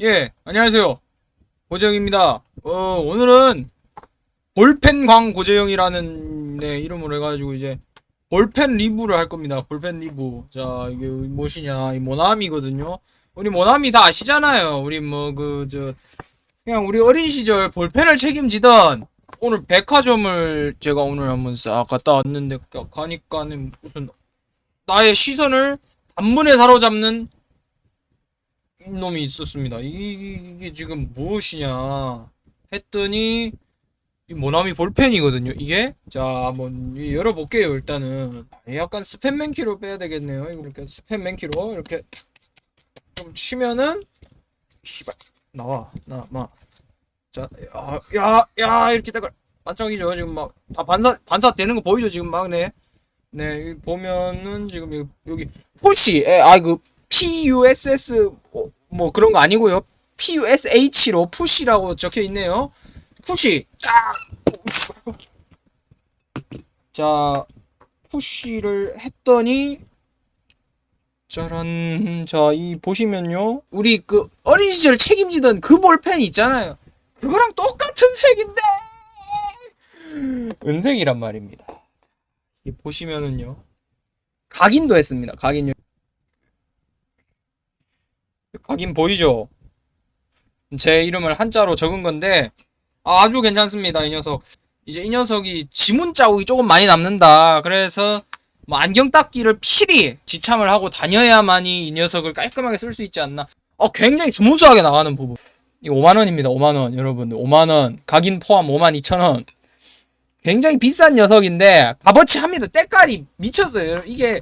예, 안녕하세요. 고재영입니다. 어, 오늘은 볼펜광 고재영이라는 네, 이름으로 해가지고 이제 볼펜 리뷰를 할 겁니다. 볼펜 리뷰. 자, 이게 무엇이냐. 이 모나미거든요. 우리 모나미 다 아시잖아요. 우리 뭐, 그, 저, 그냥 우리 어린 시절 볼펜을 책임지던 오늘 백화점을 제가 오늘 한번 싹 갔다 왔는데 가- 가니까는 무슨 나의 시선을 단문에 사로잡는 놈이 있었습니다. 이- 이게 지금 무엇이냐 했더니 이 모나미 볼펜이거든요. 이게 자 한번 이 열어볼게요. 일단은 약간 스팸 맨키로 빼야 되겠네요. 이렇게 스팸 맨키로 이렇게 좀 치면은 씨발 나와 나마 자야야 이렇게 딱 반짝이죠. 지금 막 다 반사 반사 되는 거 보이죠? 지금 막네. 네 여기 보면은 지금 여기, 여기 포시 아그 PUSS 뭐, 뭐 그런 거 아니고요. PUSH로 푸시라고 적혀 있네요. 푸시. 딱. 자, 푸시를 했더니 짜란. 자, 이 보시면요. 우리 그 어린 시절 책임지던 그 볼펜 있잖아요. 그거랑 똑같은 색인데. 은색이란 말입니다. 이 보시면은요. 각인도 했습니다. 각인요. 각인 보이죠? 제 이름을 한자로 적은 건데 아주 괜찮습니다. 이 녀석. 이제 이 녀석이 지문 자국이 조금 많이 남는다. 그래서 뭐 안경 닦기를 필히 지참을 하고 다녀야만이 이 녀석을 깔끔하게 쓸 수 있지 않나. 어 굉장히 스무스하게 나가는 부분. 이거 5만 원입니다. 5만 원. 여러분들 5만 원. 각인 포함 5만 2천 원. 굉장히 비싼 녀석인데 값어치 합니다. 때깔이 미쳤어요. 이게